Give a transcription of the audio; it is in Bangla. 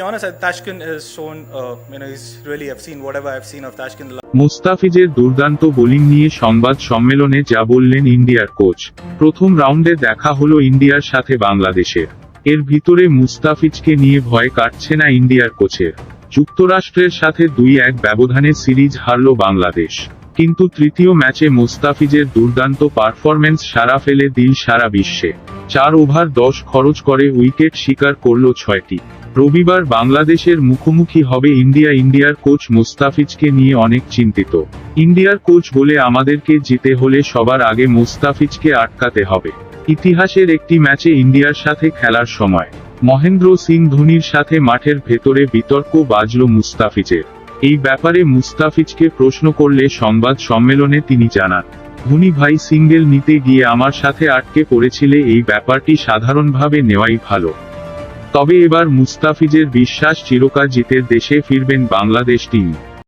uh, uh, মুস্তাফিজের দুর্দান্ত বোলিং নিয়ে সংবাদ সম্মেলনে যা বললেন ইন্ডিয়ার কোচ। প্রথম রাউন্ডে দেখা হলো ইন্ডিয়ার সাথে বাংলাদেশের। এর ভিতরে মুস্তাফিজকে নিয়ে ভয় কাটছে না ইন্ডিয়ার কোচের। যুক্তরাষ্ট্রের সাথে দুই এক ব্যবধানে সিরিজ হারল বাংলাদেশ। কিন্তু তৃতীয় ম্যাচে মুস্তাফিজের দুর্দান্ত পারফরম্যান্স সারা ফেলে দিল সারা বিশ্বে। চার ওভার দশ খরচ করে উইকেট শিকার করল ছয়টি। রবিবার বাংলাদেশের মুখোমুখি হবে ইন্ডিয়া ইন্ডিয়ার কোচ মুস্তাফিজকে নিয়ে অনেক চিন্তিত। ইন্ডিয়ার কোচ বলে আমাদেরকে জিতে হলে সবার আগে মুস্তাফিজকে আটকাতে হবে। ইতিহাসের একটি ম্যাচে ইন্ডিয়ার সাথে খেলার সময়। মহেন্দ্র সিং ধোনির সাথে মাঠের ভেতরে বিতর্ক বাজল মুস্তাফিজের। এই ব্যাপারে মুস্তাফিজকে প্রশ্ন করলে সংবাদ সম্মেলনে তিনি জানান ধোনি ভাই সিঙ্গেল নিতে গিয়ে আমার সাথে আটকে পড়েছিলে, এই ব্যাপারটি সাধারণভাবে নেওয়াই ভালো। তবে এবার মুস্তাফিজের বিশ্বাস চিরকাল জিতের দেশে ফিরবেন বাংলাদেশ টিম।